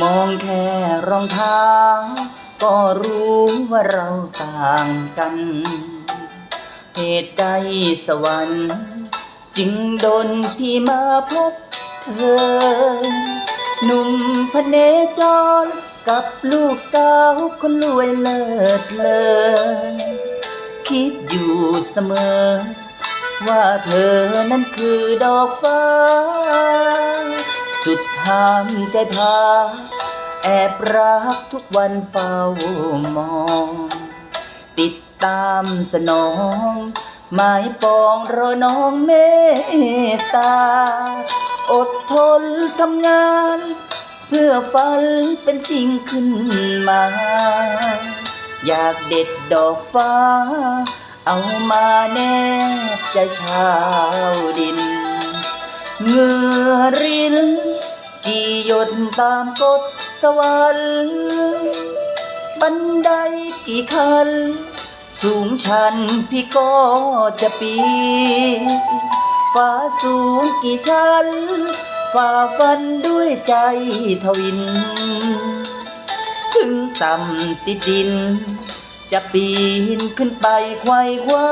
มองแค่รองเท้า ก็รู้ว่าเราต่างกัน เหตุใดสวรรค์ จึงโดนพี่มาพบเธอ หนุ่มพเนจรกับลูกสาวคนรวยเลิศเลอคิดอยู่เสมอ ว่าเธอนั้นคือดอกฟ้า สุดทางใจพา แอบรักทุกวันเฝ้ามอง ติดตามสนอง หมายปองรอน้องเมตตา อดทนทำงาน เพื่อฝันเป็นจริงขึ้นมา อยากเด็ดดอกฟ้า เอามาแนบใจชาวดิน เงื่อรินกี่หยดตามกฎสวรรค์บันไดกี่ขั้นสูงชันพี่ก็จะปีนฟ้าสูงกี่ชั้นฝ่าฟันด้วยใจทวิน ถึงต่ำติดดิน จะปีนขึ้นไปไขว้คว้า